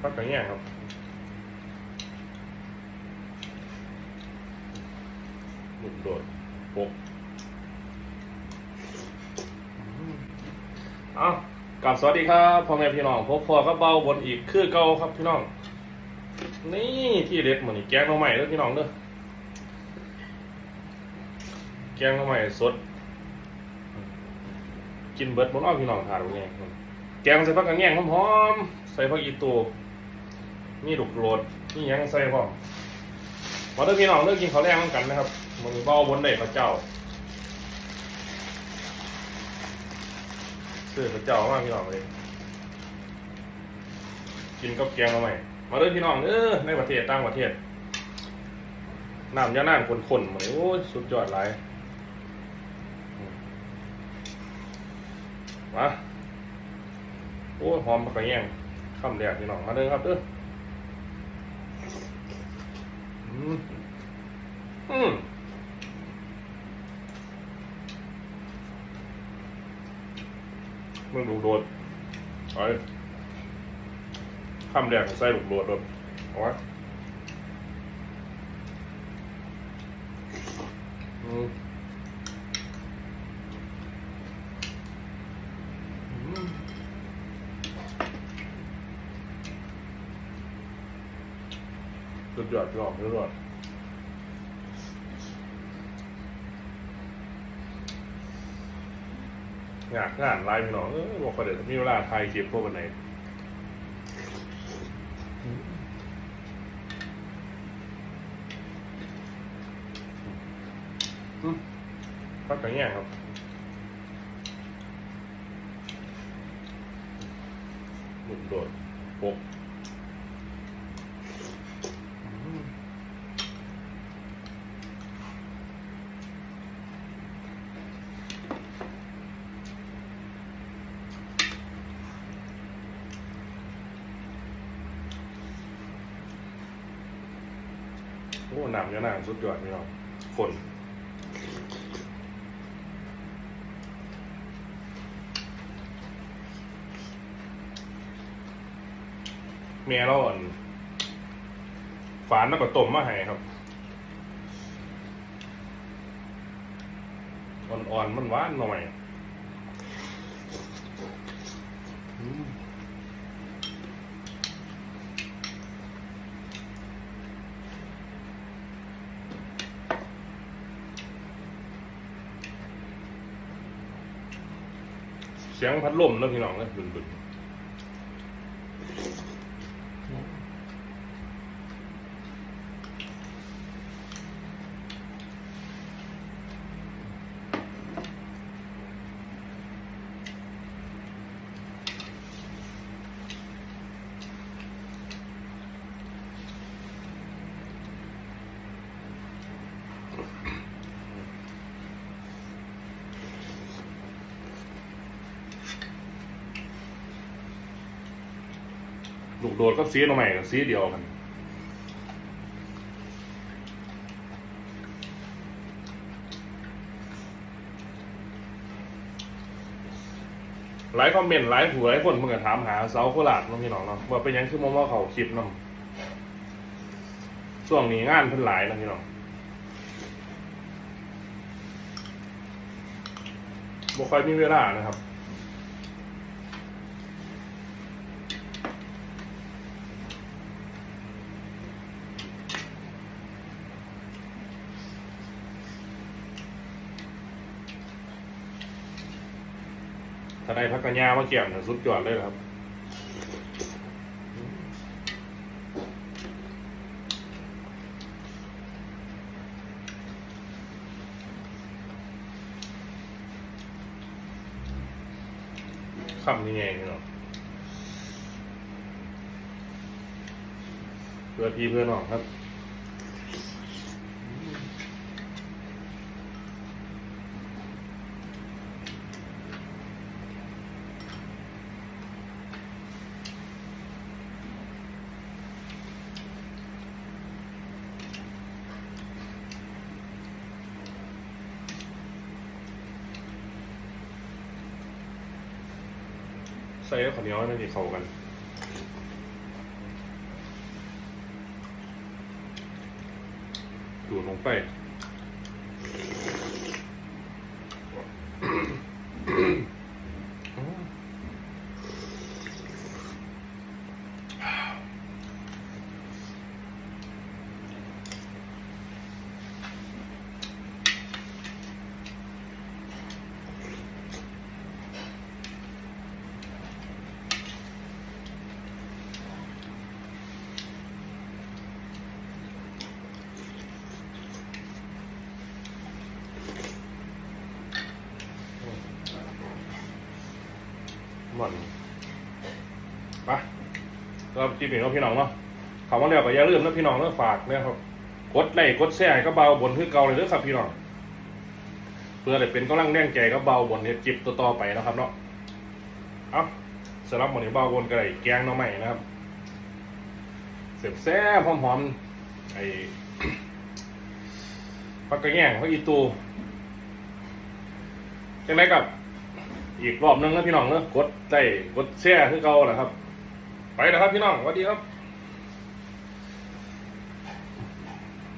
พักกันแย่งครับหลุดโดดปกเอากลับสวัสดีครับพ่อแม่พี่น้องพบพ่อก็เบาบนอีกคือเก่าครับพี่น้อง นี่ที่เด็ดเหมือนแกงหน่อใหม่เด้อพี่น้องเด้อแกงหน่อใหม่สด กินเบิดบนอ้อพี่น้องทานบ่แง่แกงใส่ผักกระแง่งหอมๆ ใส่ผักอีตูนี่ดุกโรดนี่ยังใส่พร้อมมาเด้อพี่น้องเด้อกินข้าวแรงเหมือนกันนะครับมันเบาบนได้พระเจ้าซื้อพระเจ้ามากพี่น้องเลยกินกับแกงเอาใหมมาเด้อพี่น้องเด้อในประเทศต่างประเทศน้ำยาน่านขนๆเหมือนโอ้สุดยอดหลายมาโอ้หอมปากกระแยง คำแรกพี่น้องมาเด้อครับเด้ออืมอืมมึงลูโดดไปคำแรกใส่ลูกโดดแบบเอาว้อืม อืม สุดยอดพี่น้อดยอดงานงานไลน์พี่น้องเออบอกประเดี๋ยวมีเวลาถ่ายคลิปพวกวันไหนพักกันแย่ครับหนุนโดดปกอืมโอ้หนำเยอะหนาสุดยอดพี่น้องคนเมียเราอ่อนฝานแล้วก็ต้มมาให้ครับ อ่อนๆมันหวานหน่อยอ เสียงพัดลมแล้วพี่น้องเลยบึน ลูกโดดก็ซีหน่อใหม่ซีเดียวกันหลายคอมเมนต์หลายผู้หลายคนเพิ่งจะถามหาเสาโคราชน้องพี่น้องเนาะว่าเป็นยังคือมอมอเขาคลิปนำช่วงนี้งานเพิ่นหลายนะพี่น้องบ่ค่อยมีเวลานะครับ ถ้าได้พักกัญญามาเกี่ยมเนี่ยสุดยอดเลยครับคำนี้ไงพี่น้อเพื่อพี่เพื่อนน้องครับ ใส่ข้าวเหนียวให้มันดีเข้ากันดูดลงไป หมันไปเราจีบเห็นเราะพี่น้องเนาะคำว่าเรียกก็อย่าลืมนะพี่น้องเนาะฝากนะครับกดไลค์กดแชร์ก็เบาบนคือเก่าเลยเด้อครับพี่น้องเพื่อได้เป็นกำลังแรงใจก็เบาบนเฮ็ดจิบต่อไปนะครับเนาะเอาสำหรับหมอนี้เบาบนกระไรแกงน้องใหม่นะครับเสียบแซ่บหอมๆไอ้ผักกระแยงผักอีตูจังไรกับ อีกรอบนึงนะพี่น้องเนอะกดได้กดแชร์คือเก่าแหละครับ ไปแล้วครับพี่น้องสวัสดีครับ